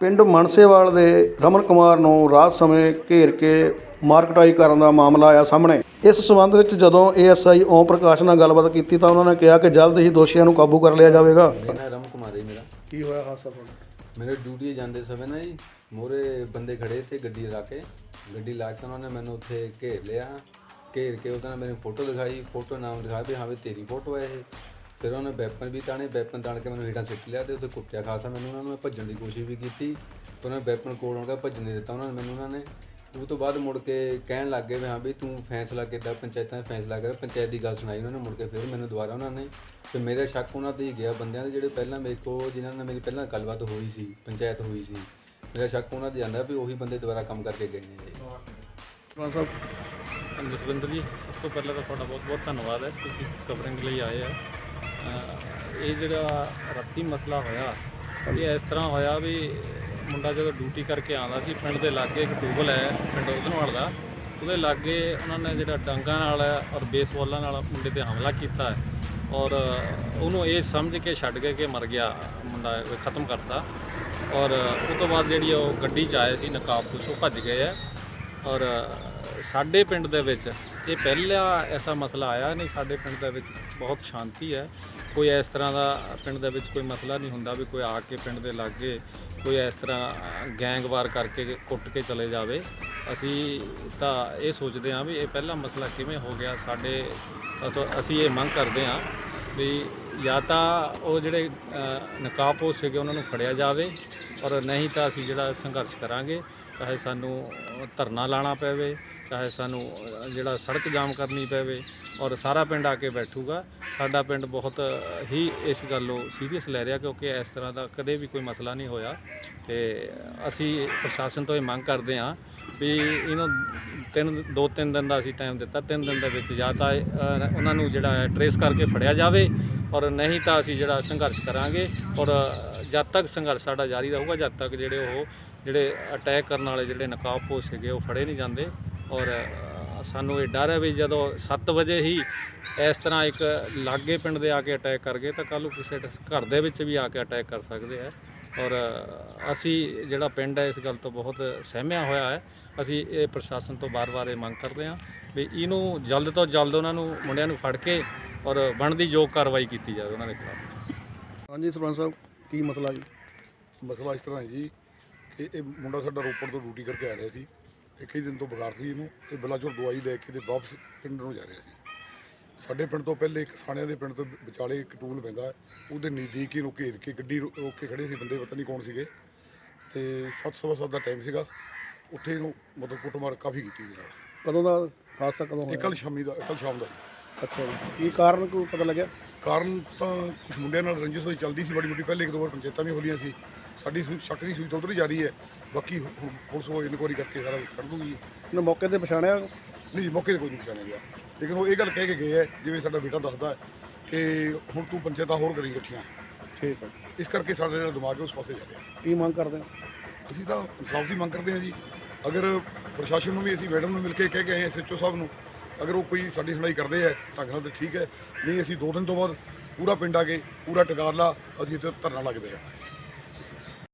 ਪਿੰਡ ਮਨਸੇਵਾਲ ਦੇ ਰਮਨ ਕੁਮਾਰ ਨੂੰ ਰਾਤ ਸਮੇਂ ਘੇਰ ਕੇ ਮਾਰਕਟਾਈ ਕਰਨ ਦਾ ਮਾਮਲਾ ਆਇਆ ਸਾਹਮਣੇ। ਇਸ ਸਬੰਧ ਵਿੱਚ ਜਦੋਂ ਏਐਸਆਈ ਓਮ ਪ੍ਰਕਾਸ਼ ਨਾਲ ਗੱਲਬਾਤ ਕੀਤੀ ਤਾਂ ਉਹਨਾਂ ਨੇ ਕਿਹਾ ਕਿ ਜਲਦ ਹੀ ਦੋਸ਼ੀਆਂ ਨੂੰ ਕਾਬੂ ਕਰ ਲਿਆ ਜਾਵੇਗਾ। ਮੇਰਾ ਰਮ ਕੁਮਾਰ ਹੈ ਮੇਰਾ। ਕੀ ਹੋਇਆ ਹਾਦਸਾ ਤੁਹਾਡਾ? ਮੇਰੇ ਡਿਊਟੀ ਜਾਂਦੇ ਸਮੇਂ ਨਾ ਜੀ ਮੋਰੇ ਬੰਦੇ ਖੜੇ ਤੇ ਗੱਡੀ ਲਾ ਕੇ। ਗੱਡੀ ਲਾ ਕੇ ਉਹਨਾਂ ਨੇ ਮੈਨੂੰ ਉੱਥੇ ਘੇਰ ਲਿਆ। ਘੇਰ ਕੇ ਉਹਨਾਂ ਨੇ ਮੈਨੂੰ ਫੋਟੋ ਦਿਖਾਈ ਫੋਟੋ ਨਾਮ ਦਿਖਾਇਆ ਵੀ ਹਾਂ ਵੀ ਤੇਰੀ ਫੋਟੋ ਹੈ ਇਹ। ਫਿਰ ਉਹਨੇ ਵੈਪਨ ਵੀ ਤਾਣੇ, ਵੈਪਨ ਤਾਣ ਕੇ ਮੈਨੂੰ ਹੇਠਾਂ ਸਿੱਟ ਲਿਆ ਤੇ ਉੱਥੇ ਕੁੱਟਿਆ ਖਾਸਾ ਮੈਨੂੰ ਉਹਨਾਂ ਨੇ ਭੱਜਣ ਦੀ ਕੋਸ਼ਿਸ਼ ਵੀ ਕੀਤੀ। ਤੇ ਉਹਨਾਂ ਨੇ ਵੈਪਨ ਕੋਲ ਆਉਂਦਾ ਭੱਜਣ ਨਹੀਂ ਦਿੱਤਾ ਉਹਨਾਂ ਨੇ, ਮੈਨੂੰ ਉਹਨਾਂ ਨੇ। ਉਹ ਤੋਂ ਬਾਅਦ ਮੁੜ ਕੇ ਕਹਿਣ ਲੱਗ ਗਏ ਵੀ ਹਾਂ ਵੀ ਤੂੰ ਫੈਸਲਾ ਕਿੱਦਾਂ, ਪੰਚਾਇਤਾਂ 'ਚ ਫੈਸਲਾ ਕਰ, ਪੰਚਾਇਤ ਦੀ ਗੱਲ ਸੁਣਾਈ ਉਹਨਾਂ ਨੇ, ਮੁੜ ਕੇ ਫਿਰ ਮੈਨੂੰ ਦੁਬਾਰਾ ਉਹਨਾਂ ਨੇ। ਤੇ ਮੇਰਾ ਸ਼ੱਕ ਉਹਨਾਂ ਤੇ ਹੀ ਗਿਆ ਬੰਦਿਆਂ ਦੇ, ਜਿਹੜੇ ਪਹਿਲਾਂ ਮੇਰੇ ਕੋਲ, ਜਿਨ੍ਹਾਂ ਨਾਲ ਮੇਰੀ ਪਹਿਲਾਂ ਗੱਲਬਾਤ ਹੋਈ ਸੀ, ਪੰਚਾਇਤ ਹੋਈ ਸੀ। ਮੇਰਾ ਸ਼ੱਕ ਉਹਨਾਂ ਤੇ ਜਾਂਦਾ ਵੀ ਉਹੀ ਬੰਦੇ ਦੁਬਾਰਾ ਕੰਮ ਕਰਕੇ ਗਏ ਨੇ। ਸਰਪੰਚ ਸਾਹਿਬ, ਜਸਵਿੰਦਰ ਜੀ, ਸਭ ਤੋਂ ਪਹਿਲਾਂ ਤਾਂ ਤੁਹਾਡਾ ਬਹੁਤ ਬਹੁਤ ਧੰਨਵਾਦ ਹੈ, ਤੁਸੀਂ ਕਵਰਿੰਗ ਲਈ ਆਏ ਆ। ਅਹ ਇਹ ਜਿਹੜਾ ਰਾਤੀ ਮਸਲਾ ਹੋਇਆ, ਇਹ ਇਸ ਤਰ੍ਹਾਂ ਹੋਇਆ ਵੀ ਮੁੰਡਾ ਜਦੋਂ ਡਿਊਟੀ ਕਰਕੇ ਆਉਂਦਾ ਸੀ, ਪਿੰਡ ਦੇ ਲਾਗੇ ਇੱਕ ਟੂਬਲ ਹੈ, ਪਿੰਡ ਉਧਨਵਾਲ ਦਾ, ਉਹਦੇ ਲਾਗੇ ਉਹਨਾਂ ਨੇ ਜਿਹੜਾ ਡਾਂਗਾਂ ਨਾਲ ਔਰ ਬੇਸਬਾਲਾਂ ਨਾਲ ਮੁੰਡੇ ਤੇ ਹਮਲਾ ਕੀਤਾ ਹੈ ਔਰ ਉਹਨੂੰ ਇਹ ਸਮਝ ਕੇ ਛੱਡ ਕੇ ਕਿ ਮਰ ਗਿਆ ਮੁੰਡਾ ਉਹ ਖਤਮ ਕਰਤਾ ਔਰ ਉਹ ਤੋਂ ਬਾਅਦ ਜਿਹੜੀ ਉਹ ਗੱਡੀ 'ਚ ਆਏ ਸੀ ਨਕਾਬਪੋਸ਼ ਉਹ ਭੱਜ ਗਏ ਹੈ ਔਰ ਸਾਡੇ ਪਿੰਡ ਦੇ ਵਿੱਚ ਇਹ ਪਹਿਲਾ ਐਸਾ ਮਸਲਾ ਆਇਆ, ਨਹੀਂ, ਸਾਡੇ ਪਿੰਡ ਦੇ ਵਿੱਚ ਬਹੁਤ ਸ਼ਾਂਤੀ ਹੈ ਕੋਈ ਇਸ ਤਰ੍ਹਾਂ ਦਾ ਪਿੰਡ ਦੇ ਵਿੱਚ ਕੋਈ ਮਸਲਾ ਨਹੀਂ ਹੁੰਦਾ ਵੀ ਕੋਈ ਆ ਕੇ ਪਿੰਡ ਦੇ ਲਾਗੇ ਕੋਈ ਇਸ ਤਰ੍ਹਾਂ ਗੈਂਗਵਾਰ ਕਰਕੇ ਕੁੱਟ ਕੇ ਚਲੇ ਜਾਵੇ। ਅਸੀਂ ਤਾਂ ਇਹ ਸੋਚਦੇ ਹਾਂ ਵੀ ਇਹ ਪਹਿਲਾ ਮਸਲਾ ਕਿਵੇਂ ਹੋ ਗਿਆ ਸਾਡੇ ਅਸੀਂ ਇਹ ਮੰਗ ਕਰਦੇ ਹਾਂ ਵੀ ਜਾਂ ਤਾਂ ਉਹ ਜਿਹੜੇ ਅ, ਨਕਾਬਪੋਸ਼ ਸੀਗੇ ਉਹਨਾਂ ਨੂੰ ਫੜਿਆ ਜਾਵੇ ਔਰ ਨਹੀਂ ਤਾਂ ਅਸੀਂ ਜਿਹੜਾ ਸੰਘਰਸ਼ ਕਰਾਂਗੇ। ਚਾਹੇ ਸਾਨੂੰ ਧਰਨਾ ਲਾਣਾ ਪਵੇ, ਚਾਹੇ ਸਾਨੂੰ ਜਿਹੜਾ ਸੜਕ ਜਾਮ ਕਰਨੀ ਪਵੇ ਔਰ ਸਾਰਾ ਪਿੰਡ ਆ ਕੇ ਬੈਠੂਗਾ। ਸਾਡਾ ਪਿੰਡ ਬਹੁਤ ਹੀ ਇਸ ਗੱਲੋਂ ਸੀਰੀਅਸ ਲੈ ਰਿਹਾ ਕਿਉਂਕਿ ਇਸ ਤਰ੍ਹਾਂ ਦਾ ਕਦੇ ਵੀ ਕੋਈ ਮਸਲਾ ਨਹੀਂ ਹੋਇਆ। ਤੇ ਅਸੀਂ ਪ੍ਰਸ਼ਾਸਨ ਤੋਂ ਇਹ ਮੰਗ ਕਰਦੇ ਹਾਂ ਵੀ ਇਹਨੂੰ ਤਿੰਨ, ਦੋ, ਤਿੰਨ ਦਿਨ ਦਾ ਅਸੀਂ ਟਾਈਮ ਦਿੱਤਾ। ਤਿੰਨ ਦਿਨ ਦੇ ਵਿੱਚ ਜਾਂ ਤਾਂ ਉਹਨਾਂ ਨੂੰ ਜਿਹੜਾ ਹੈ ਟਰੇਸ ਕਰਕੇ ਫੜਿਆ ਜਾਵੇ ਔਰ ਨਹੀਂ ਤਾਂ ਅਸੀਂ ਜਿਹੜਾ ਸੰਘਰਸ਼ ਕਰਾਂਗੇ ਔਰ ਜਦ ਤੱਕ ਸੰਘਰਸ਼ ਸਾਡਾ ਜਾਰੀ ਰਹੂਗਾ, ਜਦ ਤੱਕ ਜਿਹੜੇ ਉਹ ਜਿਹੜੇ ਅਟੈਕ ਕਰਨ ਵਾਲੇ ਜਿਹੜੇ ਨਕਾਬਪੋਸ਼ ਸੀਗੇ ਉਹ ਫੜੇ ਨਹੀਂ ਜਾਂਦੇ। ਔਰ ਸਾਨੂੰ ਇਹ ਡਰ ਹੈ ਵੀ ਜਦੋਂ 7 ਵਜੇ ਹੀ ਇਸ ਤਰ੍ਹਾਂ ਇੱਕ ਲਾਗੇ ਪਿੰਡ ਦੇ ਆ ਕੇ ਅਟੈਕ ਕਰ ਗਏ ਤਾਂ ਕੱਲ੍ਹ ਨੂੰ ਕਿਸੇ ਘਰ ਦੇ ਵਿੱਚ ਵੀ ਆ ਕੇ ਅਟੈਕ ਕਰ ਸਕਦੇ ਆ। ਔਰ ਅਸੀਂ ਜਿਹੜਾ ਪਿੰਡ ਹੈ ਇਸ ਗੱਲ ਤੋਂ ਬਹੁਤ ਸਹਿਮਿਆ ਹੋਇਆ ਹੈ। ਅਸੀਂ ਇਹ ਪ੍ਰਸ਼ਾਸਨ ਤੋਂ ਬਾਰ-ਬਾਰ ਇਹ ਮੰਗ ਕਰਦੇ ਹਾਂ ਵੀ ਇਹਨੂੰ ਜਲਦ ਤੋਂ ਜਲਦ ਉਹਨਾਂ ਨੂੰ ਮੁੰਡਿਆਂ ਨੂੰ ਫੜ ਕੇ ਔਰ ਬਣਦੀ ਯੋਗ ਕਾਰਵਾਈ ਕੀਤੀ ਜਾਵੇ ਉਹਨਾਂ ਦੇ ਖਿਲਾਫ। ਹਾਂਜੀ ਸਰਪੰਚ ਸਾਹਿਬ ਕੀ ਮਸਲਾ ਜੀ? ਮਸਲਾ ਇਸ ਤਰ੍ਹਾਂ ਹੈ ਜੀ ਕਿ ਇਹ ਮੁੰਡਾ ਸਾਡਾ ਰੋਪੜ ਤੋਂ ਡਿਊਟੀ ਕਰਕੇ ਆ ਰਿਹਾ ਸੀ। ਤੇ ਕਈ ਦਿਨ ਤੋਂ ਬੁਖਾਰ ਸੀ ਇਹਨੂੰ। ਤੇ ਬਲਾਚੌਰ ਦਵਾਈ ਲੈ ਕੇ ਤੇ ਵਾਪਸ ਪਿੰਡ ਨੂੰ ਜਾ ਰਿਹਾ ਸੀ। ਸਾਡੇ ਪਿੰਡ ਤੋਂ ਪਹਿਲੇ ਇੱਕ ਸਾਣਿਆਂ ਦੇ ਪਿੰਡ ਤੋਂ ਵਿਚਾਲੇ ਇੱਕ ਟੂਲ ਪੈਂਦਾ। ਹੈ, ਉਹਦੇ ਨਜ਼ਦੀਕ ਹੀ ਨੂੰ ਘੇਰ ਕੇ ਗੱਡੀ ਰੋਕ ਕੇ ਖੜੇ ਸੀ ਬੰਦੇ ਪਤਾ ਨਹੀਂ ਕੌਣ ਸੀਗੇ। ਤੇ ਸੱਤ ਸਵਾ ਸੱਤ ਦਾ ਟਾਈਮ ਸੀਗਾ। ਉੱਥੇ ਇਹਨੂੰ ਮਤਲਬ ਕੁੱਟਮਾਰ ਕਾਫੀ ਕੀਤੀ ਇਹਦੇ ਨਾਲ। ਕਦੋਂ ਦਾ ਹਾਦਸਾ ਕਦੋਂ ਇਹ ਹੋਇਆ ਕੱਲ ਸ਼ਾਮੀ ਦਾ ਕੱਲ ਸ਼ਾਮ ਦਾ। ਅੱਛਾ ਜੀ। ਕੀ ਕਾਰਨ ਕੋਈ ਪਤਾ ਲੱਗਿਆ? ਕਾਰਨ ਤਾਂ ਕੁਝ ਮੁੰਡਿਆਂ ਨਾਲ ਰੰਜਿਸ਼ ਹੋਈ ਚੱਲਦੀ ਸੀ ਬੜੀ ਮੋਟੀ। ਪਹਿਲੇ ਇੱਕ ਦੋ ਵਾਰ ਪੰਚਾਇਤਾਂ ਵੀ ਹੋਲੀਆਂ ਸੀ। ਸਾਡੀ ਸੂਈ- ਸ਼ੱਕ ਦੀ ਸੂਈ ਤਾਂ ਉਧਰ ਹੀ ਜਾਰੀ ਹੈ। ਬਾਕੀ ਹੁਣ- ਹੁਣ ਪੁਲਿਸ ਉਹ ਇਨਕੁਆਰੀ ਕਰਕੇ ਸਾਰਾ ਕੁਛ ਕੱਢ ਦੂਗੀ। ਇਹਨੇ ਮੌਕੇ ਤੇ ਪਛਾਣਿਆ? ਨਹੀਂ ਜੀ, ਮੌਕੇ ਤੇ ਕੋਈ ਨਹੀਂ ਪਛਾਣਿਆ ਗਿਆ। ਲੇਕਿਨ ਉਹ ਇਹ ਗੱਲ ਕਹਿ ਕੇ ਗਏ ਹੈ ਜਿਵੇਂ ਸਾਡਾ ਬੇਟਾ ਦੱਸਦਾ ਹੈ ਕਿ ਹੁਣ ਤੂੰ ਪੰਚਾਇਤਾਂ ਹੋਰ ਕਰੀ ਇਕੱਠੀਆਂ। ਠੀਕ ਹੈ। ਇਸ ਕਰਕੇ ਸਾਡਾ ਜਿਹੜਾ ਦਿਮਾਗ ਹੈ ਉਸ ਪਾਸੇ ਜਾ ਰਿਹਾ। ਕੀ ਮੰਗ ਕਰਦੇ ਹੋ? ਅਸੀਂ ਤਾਂ ਇਨਸਾਫ ਦੀ ਮੰਗ ਕਰਦੇ ਹਾਂ ਜੀ। ਅਗਰ ਪ੍ਰਸ਼ਾਸਨ ਨੂੰ ਵੀ ਅਸੀਂ ਮੈਡਮ ਨੂੰ ਮਿਲ ਕੇ ਕਹਿ ਕੇ ਆਏ ਐਸਐਚਓ ਸਾਹਿਬ ਨੂੰ ਅਗਰ ਉਹ ਕੋਈ ਸਾਡੀ ਸੁਣਾਈ ਕਰਦੇ ਹੈ ਢੰਗ ਨਾਲ ਤਾਂ ਠੀਕ ਹੈ। ਨਹੀਂ ਅਸੀਂ ਦੋ ਦਿਨ ਤੋਂ ਬਾਅਦ ਪੂਰਾ ਪਿੰਡ ਆ ਕੇ ਪੂਰਾ ਟਿਕਾਰ ਲਾ ਅਸੀਂ ਇੱਥੇ ਧਰਨਾ ਲੱਗਦੇ ਆ